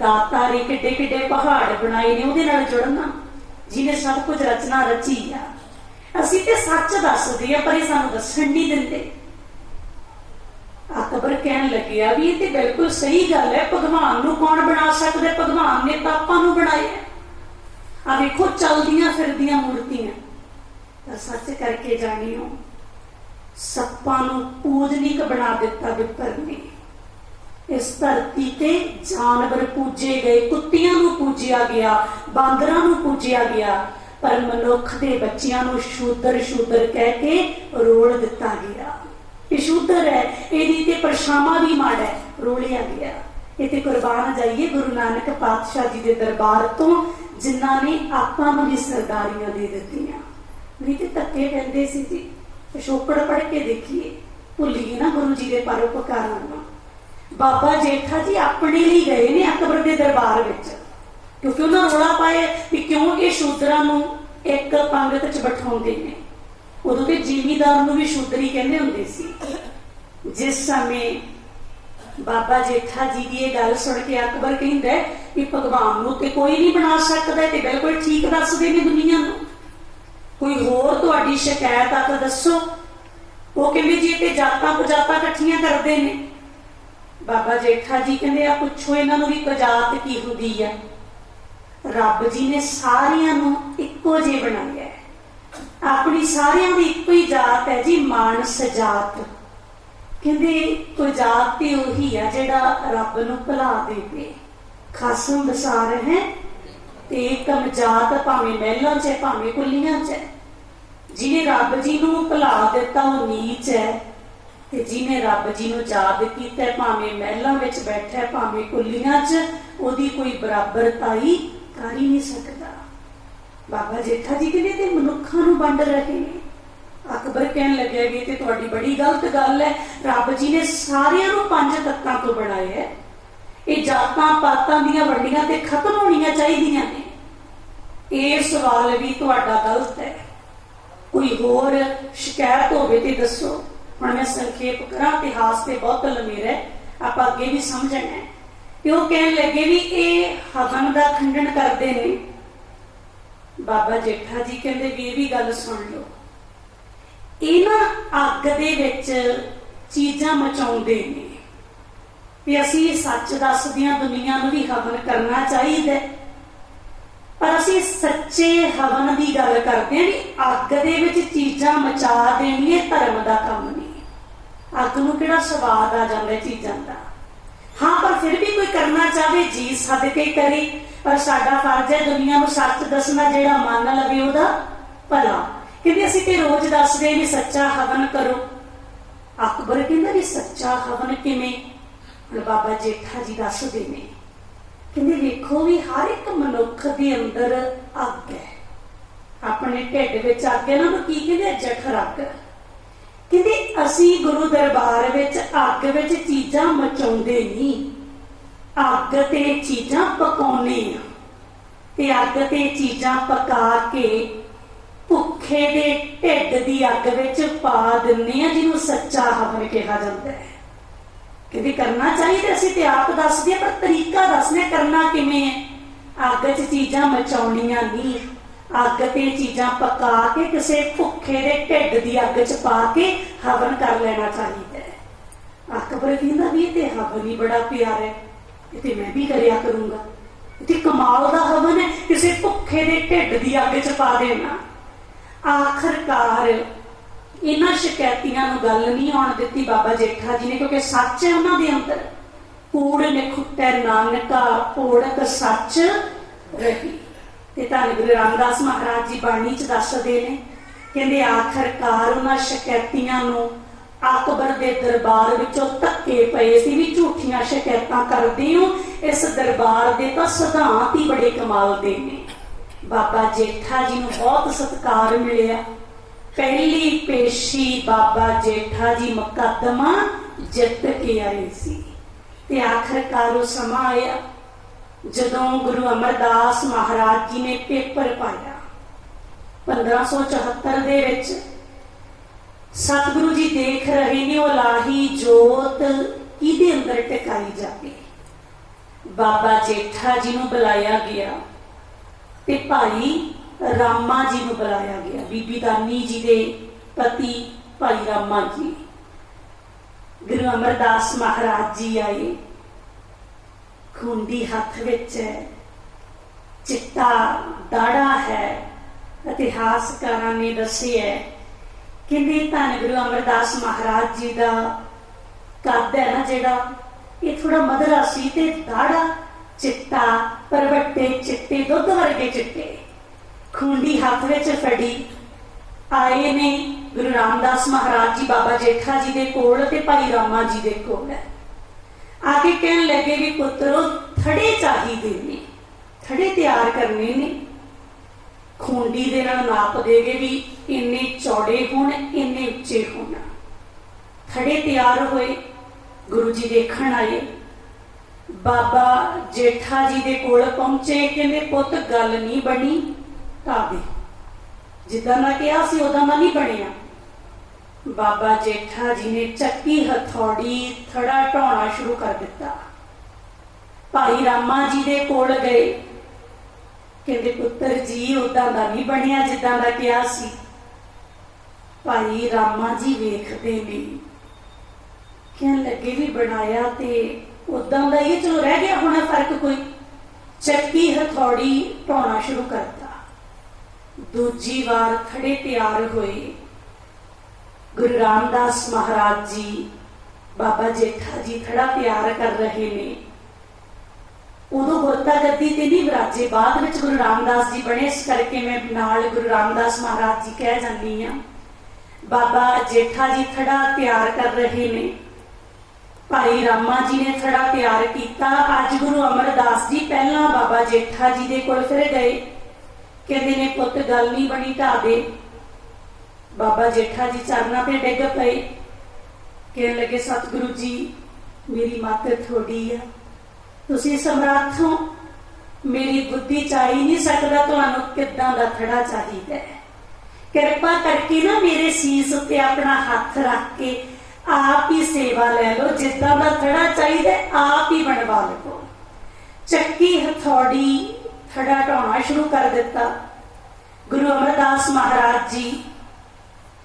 ਦਾਤਾ ਰੇ ਕਿੱਡੇ ਕਿੱਡੇ ਪਹਾੜ ਬਣਾਏ ਨੇ, ਉਹਦੇ ਨਾਲ ਜੁੜਨਾ, ਜਿਹਨੇ ਸਭ ਕੁਝ ਰਚਨਾ ਰਚੀ ਆ। ਅਸੀਂ ਤੇ ਸੱਚ ਦੱਸਦੇ ਆ, ਪਰ ਇਹ ਸਾਨੂੰ ਦੱਸਣ ਨਹੀਂ ਦਿੰਦੇ। ਅਕਬਰ ਕਹਿਣ ਲੱਗਿਆ ਵੀ ਇਹ ਤੇ ਬਿਲਕੁਲ ਸਹੀ ਗੱਲ ਹੈ, ਭਗਵਾਨ ਨੂੰ ਕੌਣ ਬਣਾ ਸਕਦਾ ਭਗਵਾਨ ਨੇ ਤਾਂ ਨੂੰ ਬਣਾਇਆ ਆ ਵੇਖੋ, ਚਲਦੀਆਂ ਫਿਰਦੀਆਂ ਮੂਰਤੀਆਂ। ਤਾਂ ਸੱਚ ਕਰਕੇ ਜਾਣਿਓ, ਸੱਪਾਂ ਨੂੰ ਪੂਜਨੀਕ ਬਣਾ ਦਿੱਤਾ ਵਿਪਰ ਨੇ। ਇਸ ਧਰਤੀ ਤੇ ਜਾਨਵਰ ਪੂਜੇ ਗਏ, ਕੁੱਤਿਆਂ ਨੂੰ ਪੂਜਿਆ ਗਿਆ, ਬਾਂਦਰਾਂ ਨੂੰ ਪੂਜਿਆ ਗਿਆ, ਪਰ ਮਨੁੱਖ ਦੇ ਬੱਚਿਆਂ ਨੂੰ ਸ਼ੂਦਰ ਸ਼ੂਦਰ ਕਹਿ ਕੇ ਰੋਲ ਦਿੱਤਾ ਗਿਆ। ਇਹ ਸ਼ੂਦਰ ਹੈ, ਇਹਦੀ ਤੇ ਪਰਛਾਵਾਂ ਵੀ ਮਾੜਾ ਹੈ, ਰੋਲਿਆ ਗਿਆ। ਇਹ ਤੇ ਕੁਰਬਾਨ ਜਾਈਏ ਗੁਰੂ ਨਾਨਕ ਪਾਤਸ਼ਾਹ ਜੀ ਦੇ ਦਰਬਾਰ ਤੋਂ ਜਿਨ੍ਹਾਂ ਨੇ ਆਪਾਂ ਨੂੰ ਵੀ ਸਰਦਾਰੀਆਂ ਦੇ ਦਿੱਤੀਆਂ। ਨਹੀਂ ਤੇ ਧੱਕੇ ਪੈਂਦੇ ਸੀ ਜੀ। ਪਿਛੋਕੜ ਪੜ ਕੇ ਦੇਖੀਏ ਭੁੱਲੀਏ ਨਾ ਗੁਰੂ ਜੀ ਦੇ ਪਰਉਪਕਾਰਾਂ ਨੂੰ। ਬਾਬਾ ਜੇਠਾ ਜੀ ਆਪਣੇ ਲਈ ਗਏ ਨੇ ਅਕਬਰ ਦੇ ਦਰਬਾਰ ਵਿੱਚ। ਕਿਉਂਕਿ ਉਹਨਾਂ ਰੋਲਾ ਪਾਏ ਕਿ ਕਿਉਂ ਇਹ ਸ਼ੂਦਰਾਂ ਨੂੰ ਇੱਕ ਪੰਗਤ 'ਚ ਬਿਠਾਉਂਦੇ ਨੇ। ਉਦੋਂ ਤੇ ਜੀਵੀਦਾਰ ਨੂੰ ਵੀ ਸ਼ੂਦਰੀ ਕਹਿੰਦੇ ਹੁੰਦੇ ਸੀ। ਜਿਸ ਸਮੇਂ ਬਾਬਾ ਜੇਠਾ ਜੀ ਦੀ ਇਹ ਗੱਲ ਸੁਣ ਕੇ ਅਕਬਰ ਕਹਿੰਦਾ ਹੈ ਕਿ ਭਗਵਾਨ ਨੂੰ ਤੇ ਕੋਈ ਨਹੀਂ ਬਣਾ ਸਕਦਾ ਤੇ ਬਿਲਕੁਲ ਠੀਕ ਦੱਸਦੇ ਨੇ ਦੁਨੀਆ ਨੂੰ। ਕੋਈ ਹੋਰ ਤੁਹਾਡੀ ਸ਼ਿਕਾਇਤ ਆ ਤਾਂ ਦੱਸੋ। ਉਹ ਕਹਿੰਦੇ ਜੀ ਇਹ ਤੇ ਜਾਤਾਂ ਪਜਾਤਾਂ ਇਕੱਠੀਆਂ ਕਰਦੇ ਨੇ। ਬਾਬਾ ਜੇਠਾ ਜੀ ਕਹਿੰਦੇ ਆ, ਪੁੱਛੋ ਇਹਨਾਂ ਨੂੰ ਵੀ ਕਜਾਤ ਕੀ ਹੁੰਦੀ ਹੈ ਰੱਬ ਜੀ ਨੇ ਸਾਰਿਆਂ ਨੂੰ ਇੱਕੋ ਜਿਹੇ ਬਣਾਇਆ ਹੈ। ਆਪਣੀ ਸਾਰਿਆਂ ਦੀ ਇੱਕੋ ਹੀ ਜਾਤ ਹੈ ਜੀ, ਮਾਨਸ ਜਾਤ। ਕਹਿੰਦੇ ਕੋਈ ਤੇ ਉਹੀ ਆ ਜਿਹੜਾ ਰੱਬ ਨੂੰ ਭੁਲਾ ਦੇਵੇ। ਖਸਮ ਬਸਾਰ ਹੈ ਤੇ ਕਮ ਭਾਵੇਂ ਮਹਿਲਾਂ 'ਚ ਭਾਵੇਂ ਕੁੱਲੀਆਂ 'ਚ ਜਿਹਨੇ ਰੱਬ ਜੀ ਨੂੰ ਭੁਲਾ ਦਿੱਤਾ ਉਹ ਨੀਚ ਹੈ। ਤੇ ਜਿਹਨੇ ਰੱਬ ਜੀ ਨੂੰ ਯਾਦ ਕੀਤਾ ਹੈ, ਭਾਵੇਂ ਮਹਿਲਾਂ ਵਿੱਚ ਬੈਠਾ ਭਾਵੇਂ ਕੁੱਲੀਆਂ 'ਚ ਉਹਦੀ ਕੋਈ ਬਰਾਬਰਤਾਈ ਕਰ ਹੀ ਨਹੀਂ ਸਕਦਾ। ਬਾਬਾ ਜੇਠਾ ਜੀ ਕਹਿੰਦੇ ਤੇ ਮਨੁੱਖਾਂ ਨੂੰ ਵੰਡ ਰਹੇ ਨੇ। ਅਕਬਰ ਕਹਿਣ ਲੱਗਿਆ ਵੀ ਇਹ ਤੇ ਤੁਹਾਡੀ ਬੜੀ ਗਲਤ ਗੱਲ ਹੈ। ਰੱਬ ਜੀ ਨੇ ਸਾਰਿਆਂ ਨੂੰ ਪੰਜ ਤੱਤਾਂ ਤੋਂ ਬਣਾਇਆ ਹੈ। ਇਹ ਜਾਤਾਂ ਪਾਤਾਂ ਦੀਆਂ ਵੰਡੀਆਂ ਤੇ ਖਤਮ ਹੋਣੀਆਂ ਚਾਹੀਦੀਆਂ ਨੇ। ਇਹ ਸਵਾਲ ਵੀ ਤੁਹਾਡਾ ਗਲਤ ਹੈ। ਕੋਈ ਹੋਰ ਸ਼ਿਕਾਇਤ ਹੋਵੇ ਤੇ ਦੱਸੋ। ਹੁਣ ਮੈਂ ਸੰਖੇਪ ਕਰਾਂ, ਇਤਿਹਾਸ ਤੇ ਬਹੁਤ ਲੰਮੀਰ ਹੈ ਆਪਾਂ ਅੱਗੇ ਵੀ ਸਮਝਣਾ ਹੈ। ਤੇ ਉਹ ਕਹਿਣ ਲੱਗੇ ਵੀ ਇਹ ਹਵਨ ਦਾ ਖੰਡਨ ਕਰਦੇ ਨੇ। ਬਾਬਾ ਜੇਠਾ ਜੀ ਕਹਿੰਦੇ ਵੀ ਇਹ ਵੀ ਗੱਲ ਸੁਣ ਲਓ। ਅੱਗ ਦੇ ਵਿੱਚ ਚੀਜ਼ਾਂ ਮਚਾਉਂਦੇ ਨੇ। ਵੀ ਅਸੀਂ ਸੱਚ ਦੱਸਦਿਆਂ ਦੁਨੀਆ ਨੂੰ ਵੀ ਹਵਨ ਕਰਨਾ ਚਾਹੀਦਾ ਪਰ ਅਸੀਂ ਸੱਚੇ ਹਵਨ ਦੀ ਗੱਲ ਕਰਦੇ ਹਾਂ ਵੀ ਅੱਗ ਦੇ ਵਿੱਚ ਚੀਜ਼ਾਂ ਮਚਾ ਦੇਣੀਆਂ ਧਰਮ ਦਾ ਕੰਮ ਨਹੀਂ ਅੱਗ ਨੂੰ ਕਿਹੜਾ ਸਵਾਦ ਆ ਜਾਂਦਾ ਚੀਜ਼ਾਂ ਦਾ? ਹਾਂ, ਪਰ ਫਿਰ ਵੀ ਕੋਈ ਕਰਨਾ ਚਾਹੇ ਜੀ ਸਦਕੇ ਕਰੇ। ਪਰ ਸਾਡਾ ਫਰਜ਼ ਹੈ ਦੁਨੀਆ ਨੂੰ ਸੱਚ ਦੱਸਣਾ ਜਿਹੜਾ ਮੰਨ ਲਵੇ ਉਹਦਾ ਭਲਾ। ਕਹਿੰਦੇ ਅਸੀਂ ਤੇ ਰੋਜ਼ ਦੱਸਦੇ ਵੀ ਸੱਚਾ ਹਵਨ ਕਰੋ। ਅਕਬਰ ਕਹਿੰਦਾ ਵੀ ਸੱਚਾ ਹਵਨ ਕਿਵੇਂ? ਹੁਣ ਬਾਬਾ ਜੇਠਾ ਜੀ ਦੱਸਦੇ ਨੇ। ਕਹਿੰਦੇ ਵੇਖੋ ਵੀ ਹਰ ਇੱਕ ਮਨੁੱਖ ਦੇ ਅੰਦਰ ਅੱਗ ਹੈ। ਆਪਣੇ ਢਿੱਡ ਵਿੱਚ ਅੱਗ ਹੈ ਨਾ ਕੀ ਕਹਿੰਦੇ ਜਠਰ ਅੱਗ। ਕਹਿੰਦੇ ਅਸੀਂ ਗੁਰੂ ਦਰਬਾਰ ਵਿੱਚ ਅੱਗ ਵਿੱਚ ਚੀਜ਼ਾਂ ਮਚਾਉਂਦੇ ਨਹੀਂ। ਅੱਗ ਤੇ ਚੀਜ਼ਾਂ ਪਕਾਉਨੇ ਆ ਤੇ ਅੱਗ ਤੇ ਚੀਜ਼ਾਂ ਪਕਾ ਕੇ ਭੁੱਖੇ ਦੇ ਢਿੱਡ ਦੀ ਅੱਗ ਵਿੱਚ ਪਾ ਦਿੰਨੇ ਆ ਜਿਹਨੂੰ ਸੱਚਾ ਹਵਨ ਕਿਹਾ ਜਾਂਦਾ ਹੈ। ਕਹਿੰਦੇ ਕਰਨਾ ਚਾਹੀਦਾ, ਅਸੀਂ ਤੇ ਆਪ ਦੱਸਦੇ ਆ ਪਰ ਤਰੀਕਾ ਦੱਸਨੇ ਕਰਨਾ ਕਿਵੇਂ ਹੈ? ਅੱਗ 'ਚ ਚੀਜ਼ਾਂ ਮਚਾਉਣੀਆਂ ਨਹੀਂ। ਅੱਗ ਤੇ ਚੀਜ਼ਾਂ ਪਕਾ ਕੇ ਕਿਸੇ ਭੁੱਖੇ ਦੇ ਢਿੱਡ ਦੀ ਅੱਗ 'ਚ ਪਾ ਕੇ ਹਵਨ ਕਰ ਲੈਣਾ ਚਾਹੀਦਾ ਹੈ। ਅਕਬਰ ਕਹਿੰਦਾ ਵੀ ਤੇ ਹਵਨ ਹੀ ਬੜਾ ਪਿਆਰਾ ਹੈ। ਇਹ ਤੇ ਮੈਂ ਵੀ ਕਰਿਆ ਕਰੂੰਗਾ। ਤੇ ਕਮਾਲ ਦਾ ਹਵਨ ਹੈ, ਕਿਸੇ ਭੁੱਖੇ ਦੇ ਢਿੱਡ ਦੀ ਅੱਗ 'ਚ ਪਾ ਦੇਣਾ। ਆਖਰਕਾਰ ਇਹਨਾਂ ਸ਼ਿਕਾਇਤੀਆਂ ਨੂੰ ਗੱਲ ਨਹੀਂ ਆਉਣ ਦਿੱਤੀ ਬਾਬਾ ਜੇਠਾ ਜੀ ਨੇ, ਕਿਉਂਕਿ ਸੱਚ ਹੈ ਉਹਨਾਂ ਦੇ ਅੰਦਰ। ਕੂੜ ਨਿਖੁੱਟੈ ਨਾਨਕਾ ਪੋੜਕ ਸੱਚ ਰਹੀ। ਤੇ ਧੰਨ ਗੁਰੂ ਰਾਮਦਾਸ ਮਹਾਰਾਜ ਜੀ ਬਾਣੀ ਚ ਦੱਸਦੇ ਨੇ, ਕਹਿੰਦੇ ਆਖਰਕਾਰ ਉਹਨਾਂ ਸ਼ਿਕਾਇਤੀਆਂ ਨੂੰ ਅਕਬਰ ਦੇ ਦਰਬਾਰ ਵਿੱਚੋਂ ਧੱਕੇ ਪਏ ਸੀ ਵੀ ਝੂਠੀਆਂ ਸ਼ਿਕਾਇਤਾਂ ਕਰਦੇ ਹੋ, ਇਸ ਦਰਬਾਰ ਦੇ ਤਾਂ ਸਿਧਾਂਤ ਹੀ ਬੜੇ ਕਮਾਲ ਦੇ ਨੇ। ਬਾਬਾ ਜੇਠਾ ਜੀ ਨੂੰ ਬਹੁਤ ਸਤਿਕਾਰ ਮਿਲਿਆ। ਪਹਿਲੀ ਪੇਸ਼ੀ ਬਾਬਾ ਜੇਠਾ ਜੀ ਮੁਕੱਦਮਾ ਜਿੱਤ ਕੇ ਆਏ ਸੀ ਤੇ ਆਖਰਕਾਰ ਉਹ ਸਮਾਂ ਆਇਆ ਜਦੋਂ ਗੁਰੂ ਅਮਰਦਾਸ ਮਹਾਰਾਜ ਜੀ ਨੇ ਪੇਪਰ ਪਾਇਆ। 1574 ਦੇ ਵਿੱਚ ਸਤਿਗੁਰੂ ਜੀ ਦੇਖ ਰਹੇ ਨੇ ਉਹ ਲਾਹੀ ਜੋਤ ਕਿਹਦੇ ਅੰਦਰ ਟਿਕਾਈ ਜਾਵੇ। ਬਾਬਾ ਜੇਠਾ ਜੀ ਨੂੰ ਬੁਲਾਇਆ ਗਿਆ। ਤੇ ਭਾਈ ਰਾਮਾ ਜੀ ਨੂੰ ਬੁਲਾਇਆ ਗਿਆ। ਬੀਬੀ ਦਾਨੀ ਜੀ ਦੇ ਪਤੀ ਭਾਈ ਰਾਮਾ ਜੀ। ਗੁਰੂ ਅਮਰਦਾਸ ਮਹਾਰਾਜ ਜੀ ਆਏ। ਖੁੰਡੀ ਹੱਥ ਵਿੱਚ ਹੈ। ਚਿੱਟਾ ਦਾੜਾ ਹੈ। ਇਤਿਹਾਸਕਾਰਾਂ ਨੇ ਦੱਸਿਆ ਕਹਿੰਦੇ ਧੰਨ ਗੁਰੂ ਅਮਰਦਾਸ ਮਹਾਰਾਜ ਜੀ ਦਾ ਕੱਦ ਹੈ ਨਾ ਜਿਹੜਾ। ਇਹ ਥੋੜਾ ਮਧਰਾ ਸੀ ਤੇ ਦਾੜਾ ਚਿੱਟਾ ਪਰਵੱਟੇ ਚਿੱਟੇ, ਦੁੱਧ ਵਰਗੇ ਚਿੱਟੇ। ਖੁੰਡੀ ਹੱਥ ਵਿੱਚ ਫੜੀ। ਆਏ ਨੇ ਗੁਰੂ ਰਾਮਦਾਸ ਮਹਾਰਾਜ ਜੀ, ਬਾਬਾ ਜੇਠਾ ਜੀ ਦੇ ਕੋਲ ਤੇ ਭਾਈ ਰਾਮਾ ਜੀ ਦੇ ਕੋਲ। ਆ ਕੇ ਕਹਿਣ ਲੱਗੇ ਵੀ ਪੁੱਤਰੋ, ਥੜੇ ਚਾਹੀਦੇ ਨੇ, ਥੜੇ ਤਿਆਰ ਕਰਨੇ ਨੇ। ਖੁੰਡੀ ਦੇ ਨਾਲ ਨਾਪ ਦੇਗੇ ਵੀ ਇੰਨੇ ਚੌੜੇ ਹੋਣ, ਇੰਨੇ ਉੱਚੇ ਹੋਣ। ਥੜੇ ਤਿਆਰ ਹੋਏ, ਗੁਰੂ ਜੀ ਦੇਖਣ ਆਏ। ਬਾਬਾ ਜੇਠਾ ਜੀ ਦੇ ਕੋਲ ਪਹੁੰਚੇ, ਕਹਿੰਦੇ, ਪੁੱਤ, ਗੱਲ ਨਹੀਂ ਬਣੀ। ਤਾਬੇ ਜਿੱਦਾਂ ਮੈਂ ਕਿਹਾ ਸੀ ਉਦਾਂ ਦਾ ਨਹੀਂ ਬਣਿਆ। ਬਾਬਾ ਜੇਠਾ ਜੀ ਨੇ ਚੱਕੀ ਹਥੌੜੀ, ਥੜਾ ਢਾਉਣਾ ਸ਼ੁਰੂ ਕਰ ਦਿੱਤਾ। ਭਾਈ ਰਾਮਾ ਜੀ ਦੇ ਕੋਲ ਗਏ। ਕਹਿੰਦੇ, ਪੁੱਤਰ ਜੀ ਉਦਾਂ ਦਾ ਨਹੀਂ ਬਣਿਆ ਜਿੱਦਾਂ ਦਾ ਕਿਹਾ ਸੀ। ਭਾਈ ਰਾਮਾ ਜੀ ਵੇਖਦੇ ਨੇ। ਕਹਿਣ ਲੱਗੇ ਵੀ ਬਣਾਇਆ ਤੇ ਉਦਾਂ ਦਾ ਇਹ ਚਲੋ ਰਹਿ ਗਿਆ, ਹੋਣਾ ਫ਼ਰਕ ਕੋਈ। ਚੱਕੀ ਹਥੌੜੀ ਢਾਉਣਾ ਸ਼ੁਰੂ ਕਰਤਾ। ਦੂਜੀ ਵਾਰ ਖੜੇ ਤਿਆਰ ਹੋਏ। ਗੁਰੂ ਰਾਮਦਾਸ ਮਹਾਰਾਜ ਜੀ, ਬਾਬਾ ਜੇਠਾ ਜੀ ਖੜਾ ਤਿਆਰ ਕਰ ਰਹੇ ਨੇ। ਉਦੋਂ ਗੁਰਤਾ ਗੱਦੀ ਤੇ ਨਹੀਂ ਵਿਰਾਜੇ, ਬਾਅਦ ਵਿੱਚ ਗੁਰੂ ਰਾਮਦਾਸ ਜੀ ਬਣੇ। ਇਸ ਕਰਕੇ ਮੈਂ ਨਾਲ ਗੁਰੂ ਰਾਮਦਾਸ ਮਹਾਰਾਜ ਜੀ ਕਹਿ ਜਾਂਦੀ ਆ ਬਾਬਾ ਜੇਠਾ ਜੀ ਖੜਾ ਤਿਆਰ ਕਰ ਰਹੇ ਨੇ। ਭਾਈ ਰਾਮਾ ਜੀ ਨੇ ਥੜਾ ਤਿਆਰ ਕੀਤਾ। ਅੱਜ ਗੁਰੂ ਅਮਰਦਾਸ ਜੀ ਪਹਿਲਾਂ ਬਾਬਾ ਜੇਠਾ ਜੀ ਦੇ ਕੋਲ ਫਿਰ ਗਏ। ਕਹਿੰਦੇ ਨੇ, ਪੁੱਤ, ਗੱਲ ਨਹੀਂ ਬਣੀ ਢਾਬੇ ਬਾਬਾ ਜੇਠਾ ਜੀ ਚਰਨਾਂ ਤੇ ਡਿੱਗ ਪਏ। ਕਹਿਣ ਲੱਗੇ, ਸਤਿਗੁਰੂ ਜੀ, ਮੇਰੀ ਮੱਤ ਥੋੜੀ ਆ। ਤੁਸੀਂ ਸਮਰੱਥ ਹੋ। ਮੇਰੀ ਬੁੱਧੀ ਚਾਹੀ ਨਹੀਂ ਸਕਦਾ ਤੁਹਾਨੂੰ ਕਿੱਦਾਂ ਦਾ ਥੜਾ ਚਾਹੀਦਾ ਕਿਰਪਾ ਕਰਕੇ ਨਾ ਮੇਰੇ ਸੀਸ ਉੱਤੇ ਆਪਣਾ ਹੱਥ ਰੱਖ ਕੇ ਆਪ ਹੀ ਸੇਵਾ ਲੈ ਲਓ, ਜਿੱਦਾਂ ਦਾ ਥੜਾ ਚਾਹੀਦਾ ਆਪ ਹੀ ਬਣਵਾ ਲਓ ਚੱਕੀ ਹਥੌੜੀ ਥੜਾ ਢਾਉਣਾ ਸ਼ੁਰੂ ਕਰ ਦਿੱਤਾ। ਗੁਰੂ ਅਮਰਦਾਸ ਮਹਾਰਾਜ ਜੀ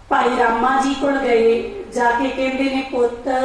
ਭਾਈ ਰਾਮਾ ਜੀ ਕੋਲ ਗਏ, ਜਾ ਕੇ ਕਹਿੰਦੇ ਨੇ, ਪੁੱਤ